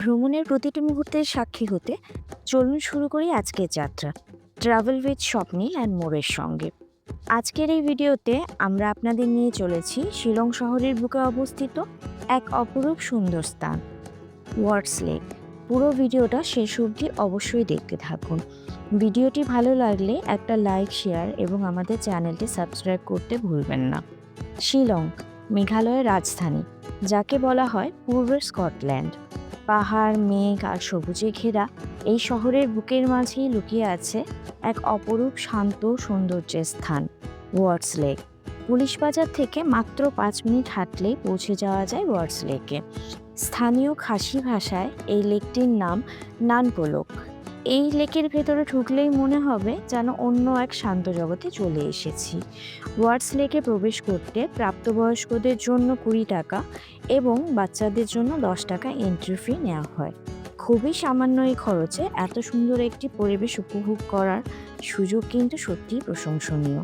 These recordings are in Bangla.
ভ্রমণের প্রতিটি মুহূর্তের সাক্ষী হতে চলুন শুরু করি আজকের যাত্রা। ট্রাভেল উইথ স্বপ্নিল অ্যান্ড মোরের সঙ্গে। আজকের এই ভিডিওতে আমরা আপনাদের নিয়ে চলেছি শিলং শহরের বুকে অবস্থিত এক অপরূপ সুন্দর স্থান ওয়ার্ডস লেক পুরো ভিডিওটা শেষ অবধি অবশ্যই দেখতে থাকুন। ভিডিওটি ভালো লাগলে একটা লাইক শেয়ার এবং আমাদের চ্যানেলটি সাবস্ক্রাইব করতে ভুলবেন না। শিলং, মেঘালয়ের রাজধানী, যাকে বলা হয় পূর্বের স্কটল্যান্ড। পাহাড়, মেঘ আর সবুজে ঘেরা এই শহরের বুকের মাঝেই লুকিয়ে আছে এক অপরূপ শান্ত সৌন্দর্যের স্থান, ওয়ার্ডস লেক। পুলিশ বাজার থেকে মাত্র পাঁচ মিনিট হাঁটলেই পৌঁছে যাওয়া যায় ওয়ার্ডস লেকে। স্থানীয় খাসি ভাষায় এই লেকটির নাম নানপোলক। এই লেকের ভেতরে ঢুকলেই মনে হবে যেন অন্য এক শান্ত জগতে চলে এসেছি। ওয়ার্ডস লেকে প্রবেশ করতে প্রাপ্তবয়স্কদের জন্য কুড়ি টাকা এবং বাচ্চাদের জন্য দশ টাকা এন্ট্রি ফি নেওয়া হয়। খুবই সামান্য এই খরচে এত সুন্দর একটি পরিবেশ উপভোগ করার সুযোগ কিন্তু সত্যিই প্রশংসনীয়।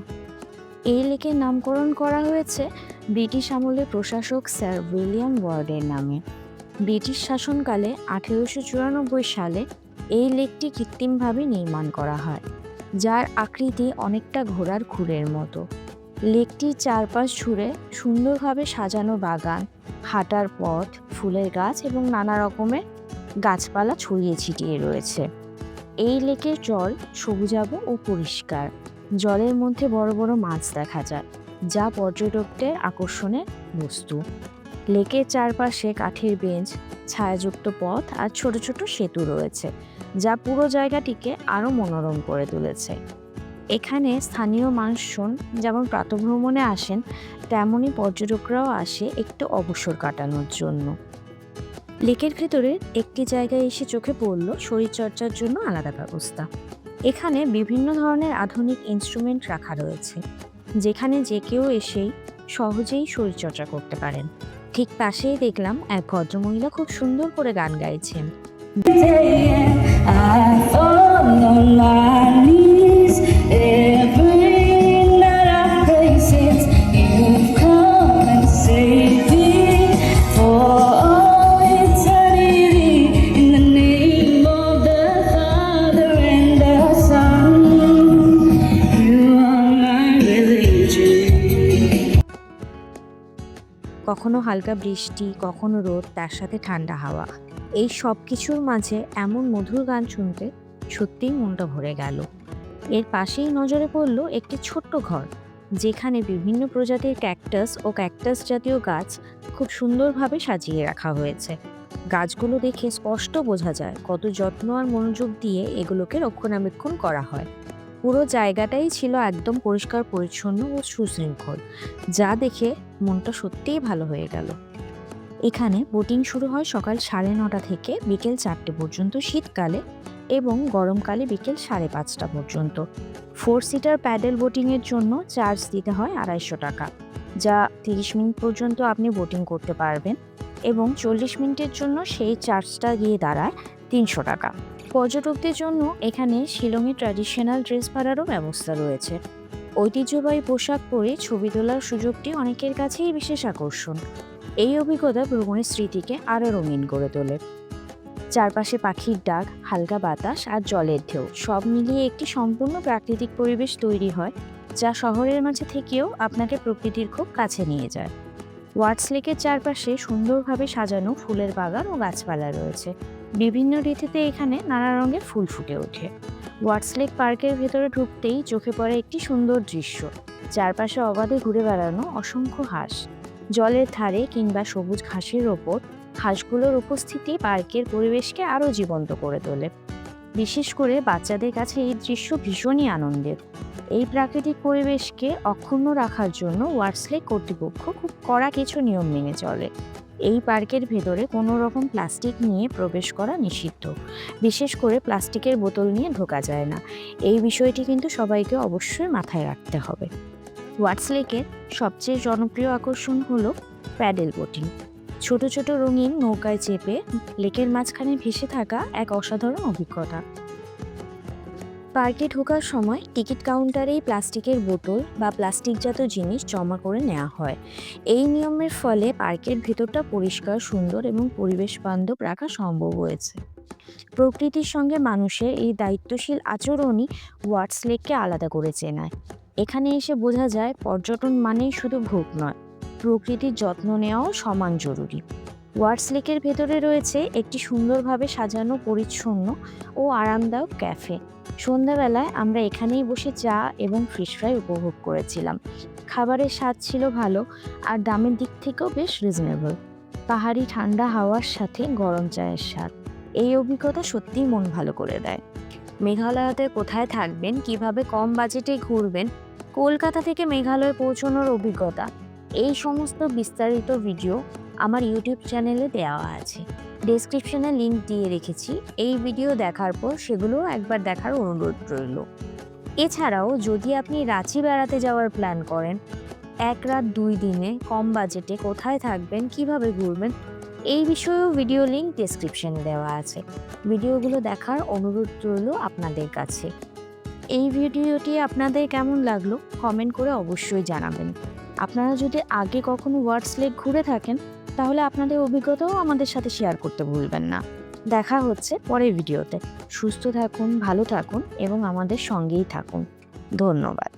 এই লেকের নামকরণ করা হয়েছে ব্রিটিশ আমলের প্রশাসক স্যার উইলিয়াম ওয়ার্ডের নামে। ব্রিটিশ শাসনকালে আঠেরোশো চুরানব্বই সালে এই লেকটি কৃত্রিমভাবে নির্মাণ করা হয়, যার আকৃতি অনেকটা ঘোড়ার খুরের মতো। লেকটির চারপাশ জুড়ে সুন্দরভাবে সাজানো বাগান, হাঁটার পথ, ফুলের গাছ এবং নানা রকমের গাছপালা ছড়িয়ে ছিটিয়ে রয়েছে। এই লেকের জল সবুজাব ও পরিষ্কার। জলের মধ্যে বড় বড় মাছ দেখা যায়, যা পর্যটকদের আকর্ষণের বস্তু। লেকের চারপাশে কাঠের বেঞ্চ, ছায়াযুক্ত পথ আর ছোট ছোট সেতু রয়েছে, যা পুরো জায়গাটিকে আরও মনোরম করে তুলেছে। এখানে স্থানীয় মানুষজন যেমন প্রাতভ্রমণে আসেন তেমনই পর্যটকরাও আসে একটু অবসর কাটানোর জন্য। লেকের ভেতরে একটি জায়গায় এসে চোখে পড়ল শরীরচর্চার জন্য আলাদা ব্যবস্থা। এখানে বিভিন্ন ধরনের আধুনিক ইনস্ট্রুমেন্ট রাখা রয়েছে, যেখানে যে কেউ এসেই সহজেই শরীরচর্চা করতে পারেন। ঠিক পাশেই দেখলাম এক ভদ্রমহিলা খুব সুন্দর করে গান গাইছেন I কখনো হালকা বৃষ্টি, কখনো রোদ, তার সাথে ঠান্ডা হাওয়া। এই সব কিছুর মাঝে এমন মধুর গান শুনতে সত্যিই মনটা ভরে গেল। এর পাশেই নজরে পড়ল একটি ছোট্ট ঘর, যেখানে বিভিন্ন প্রজাতির ক্যাকটাস ও ক্যাকটাস জাতীয় গাছ খুব সুন্দরভাবে সাজিয়ে রাখা হয়েছে। গাছগুলো দেখে স্পষ্ট বোঝা যায় কত যত্ন আর মনোযোগ দিয়ে এগুলোকে রক্ষণাবেক্ষণ করা হয়। পুরো জায়গাটাই ছিল একদম পরিষ্কার, পরিচ্ছন্ন ও সুশৃঙ্খল, যা দেখে মনটা সত্যিই ভালো হয়ে গেল। এখানে বোটিং শুরু হয় সকাল সাড়ে নটা থেকে বিকেল চারটে পর্যন্ত শীতকালে এবং গরমকালে বিকেল সাড়ে পাঁচটা পর্যন্ত। ফোর সিটার প্যাডেল বোটিংয়ের জন্য চার্জ দিতে হয় আড়াইশো টাকা, যা তিরিশ মিনিট পর্যন্ত আপনি বোটিং করতে পারবেন এবং চল্লিশ মিনিটের জন্য সেই চার্জটা গিয়ে দাঁড়ায় তিনশো টাকা। পর্যটকদের জন্য এখানে শিলংয়ে ট্র্যাডিশনাল ড্রেস পরারও ব্যবস্থা রয়েছে। ঐতিহ্যবাহী পোশাক পরে ছবি তোলার সুযোগটি অনেকের কাছেই বিশেষ আকর্ষণ। এই অভিজ্ঞতা ভ্রমণের স্মৃতিকে আরও রঙিন করে তোলে। চারপাশে পাখির ডাক, হালকা বাতাস আর জলের ঢেউ সব মিলিয়ে একটি সম্পূর্ণ প্রাকৃতিক পরিবেশ তৈরি হয়, যা শহরের মাঝে থেকেও আপনাকে প্রকৃতির খুব কাছে নিয়ে যায়। ওয়াটস লেকের চারপাশে সুন্দরভাবে সাজানো ফুলের বাগান ও গাছপালা রয়েছে। বিভিন্ন ঋতুতে এখানে নানা রঙের ফুল ফুটে ওঠে। ওয়াটস লেক পার্কের ভেতরে ঢুকতেই চোখে পড়ে একটি সুন্দর দৃশ্য, চারপাশে অবাধে ঘুরে বেড়ানো অসংখ্য হাঁস। জলের ধারে কিংবা সবুজ ঘাসের ওপর হাঁসগুলোর উপস্থিতি পার্কের পরিবেশকে আরও জীবন্ত করে তোলে। বিশেষ করে বাচ্চাদের কাছে এই দৃশ্য ভীষণই আনন্দের। এই প্রাকৃতিক পরিবেশকে অক্ষুণ্ণ রাখার জন্য ওয়ার্সলেক কর্তৃপক্ষ খুব কড়া কিছু নিয়ম মেনে চলে। এই পার্কের ভেতরে কোনো রকম প্লাস্টিক নিয়ে প্রবেশ করা নিষিদ্ধ। বিশেষ করে প্লাস্টিকের বোতল নিয়ে ঢোকা যায় না। এই বিষয়টি কিন্তু সবাইকে অবশ্যই মাথায় রাখতে হবে। ওয়াটস লেকের সবচেয়ে জনপ্রিয় আকর্ষণ হলো প্যাডেল বোটিং। ছোট ছোট রঙিন নৌকায় চেপে লেকের মাঝখানে ভেসে থাকা এক অসাধারণ অভিজ্ঞতা। পার্কে ঢোকার সময় টিকিট কাউন্টারেই প্লাস্টিকের বোতল বা প্লাস্টিকজাত জিনিস জমা করে নেওয়া হয়। এই নিয়মের ফলে পার্কের ভেতরটা পরিষ্কার, সুন্দর এবং পরিবেশ বান্ধব রাখা সম্ভব হয়েছে। প্রকৃতির সঙ্গে মানুষের এই দায়িত্বশীল আচরণই ওয়াটস লেককে আলাদা করে চেনায়। এখানে এসে বোঝা যায়, পর্যটন মানেই শুধু ভোগ নয়, প্রকৃতির যত্ন নেওয়াও সমান জরুরি। ওয়াটস লেকের ভেতরে রয়েছে একটি সুন্দরভাবে সাজানো, পরিচ্ছন্ন ও আরামদায়ক ক্যাফে। সন্ধ্যাবেলায় আমরা এখানেই বসে চা এবং ফিশ ফ্রাই উপভোগ করেছিলাম। খাবারের স্বাদ ছিল ভালো আর দামের দিক থেকেও বেশ রিজনেবল পাহাড়ি ঠান্ডা হাওয়ার সাথে গরম চায়ের স্বাদ। এই অভিজ্ঞতা সত্যিই মন ভালো করে দেয়। মেঘালয়তে কোথায় থাকবেন, কীভাবে কম বাজেটে ঘুরবেন, কলকাতা থেকে মেঘালয় পৌঁছানোর অভিজ্ঞতা, এই সমস্ত বিস্তারিত ভিডিও আমার ইউটিউব চ্যানেলে দেওয়া আছে। ডেসক্রিপশনে লিংক দিয়ে রেখেছি। এই ভিডিও দেখার পর সেগুলো একবার দেখার অনুরোধ রইল। এছাড়াও যদি আপনি রাঁচি বেড়াতে যাওয়ার প্ল্যান করেন, এক রাত দুই দিনে কম বাজেটে কোথায় থাকবেন, কীভাবে ঘুরবেন, এই বিষয়েও ভিডিও লিংক ডেসক্রিপশনে দেওয়া আছে। ভিডিওগুলো দেখার অনুরোধ রইল আপনাদের কাছে। এই ভিডিওটি আপনাদের কেমন লাগল কমেন্ট করে অবশ্যই জানাবেন। আপনারা যদি আগে কখনো ওয়ার্ডস লেক ঘুরে থাকেন, তাহলে আপনাদের অভিজ্ঞতাও আমাদের সাথে শেয়ার করতে ভুলবেন না। দেখা হচ্ছে পরের ভিডিওতে। সুস্থ থাকুন, ভালো থাকুন এবং আমাদের সঙ্গেই থাকুন। ধন্যবাদ।